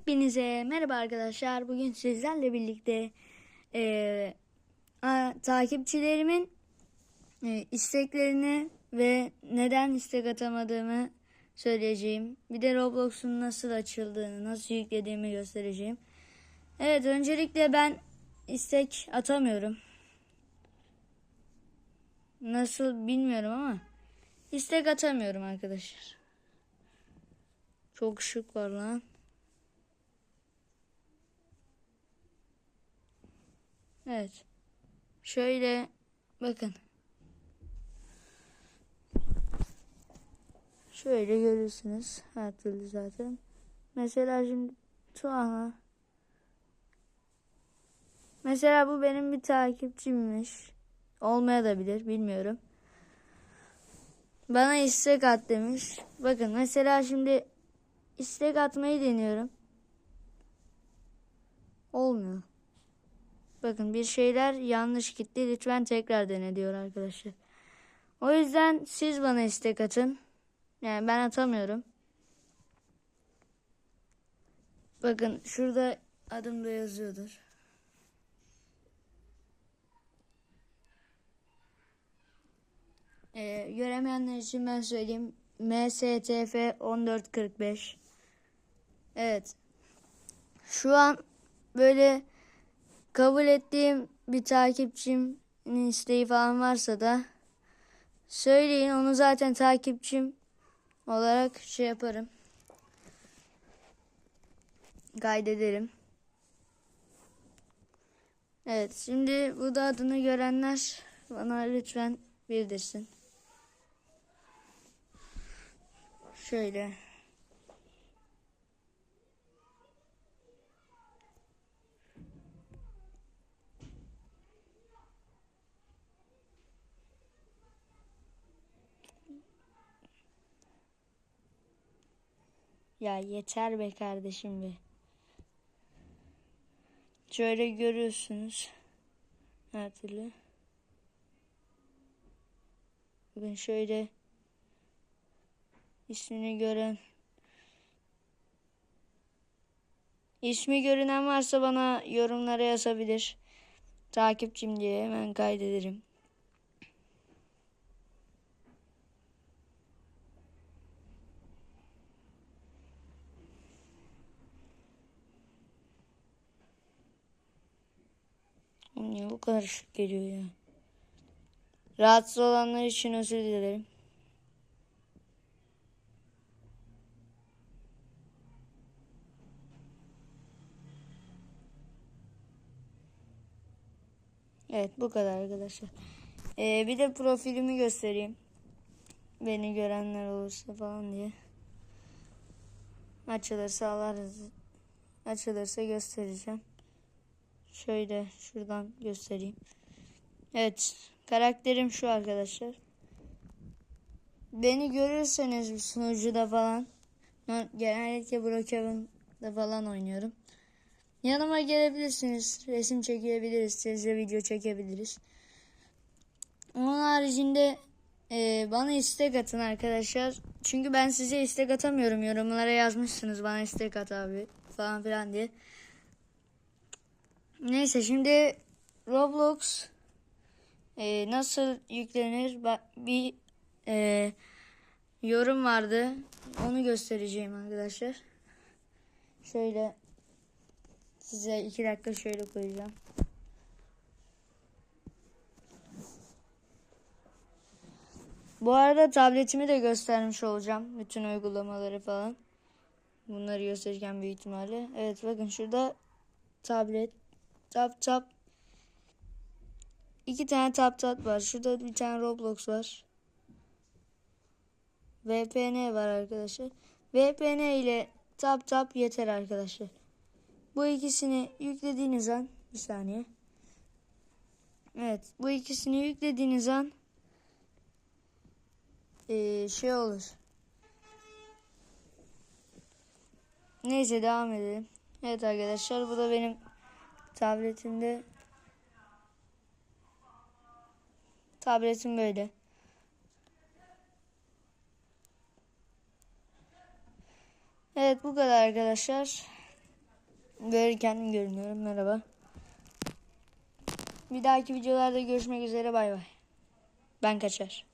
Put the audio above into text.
Hepinize merhaba arkadaşlar. Bugün sizlerle birlikte eee, a- takipçilerimin e, isteklerini ve neden istek atamadığımı söyleyeceğim. Bir de Roblox'un nasıl açıldığını, nasıl yüklediğimi göstereceğim. Evet, öncelikle ben istek atamıyorum. Nasıl bilmiyorum ama istek atamıyorum arkadaşlar. Çok şık var lan. Evet. Şöyle bakın. Şöyle görürsünüz. Her türlü zaten. Mesela şimdi Tuana. Mesela bu benim bir takipçimmiş. Olmaya da bilir. Bilmiyorum. Bana istek at demiş. Bakın mesela şimdi istek atmayı deniyorum. Olmuyor. Bakın bir şeyler yanlış gitti. Lütfen tekrar dene diyor arkadaşlar. O yüzden siz bana istek atın. Yani ben atamıyorum. Bakın şurada adım da yazıyordur. Ee, göremeyenler için ben söyleyeyim. MSTF 1445. Evet. Şu an böyle kabul ettiğim bir takipçimin isteği falan varsa da söyleyin onu zaten takipçim olarak şey yaparım. Kaydederim. Evet şimdi bu da adını görenler bana lütfen bildirsin. Şöyle. Ya yeter be kardeşim be. Şöyle görüyorsunuz. Her türlü. Bakın şöyle ismini gören ismi görünen varsa bana yorumlara yazabilir. Takipçim diye hemen kaydederim. Niye bu kadar ışık geliyor ya? Rahatsız olanlar için özür dilerim. Evet bu kadar arkadaşlar. Ee, bir de profilimi göstereyim. Beni görenler olursa falan diye. Açılırsa alırız. Açılırsa göstereceğim. Şöyle şuradan göstereyim. Evet. Karakterim şu arkadaşlar. Beni görürseniz sunucuda falan. Genellikle Brookhaven'da falan oynuyorum. Yanıma gelebilirsiniz. Resim çekebiliriz. Size video çekebiliriz. Onun haricinde e, bana istek atın arkadaşlar. Çünkü ben size istek atamıyorum. Yorumlara yazmışsınız bana istek at abi falan filan diye. Neyse şimdi Roblox e, nasıl yüklenir bir e, yorum vardı. Onu göstereceğim arkadaşlar. Şöyle size iki dakika şöyle koyacağım. Bu arada tabletimi de göstermiş olacağım. Bütün uygulamaları falan. Bunları göstereceğim büyük ihtimalle. Evet bakın şurada tablet tap tap iki tane tap tap var. Şurada bir tane Roblox var. VPN var arkadaşlar. VPN ile tap tap yeter arkadaşlar. Bu ikisini yüklediğiniz an bir saniye. Evet bu ikisini yüklediğiniz an eee, şey olur. Neyse devam edelim. Evet arkadaşlar bu da benim tabletimde tabletim böyle. Evet bu kadar arkadaşlar. Böyle kendim görünüyorum. Merhaba. Bir dahaki videolarda görüşmek üzere. Bay bay. Ben kaçar.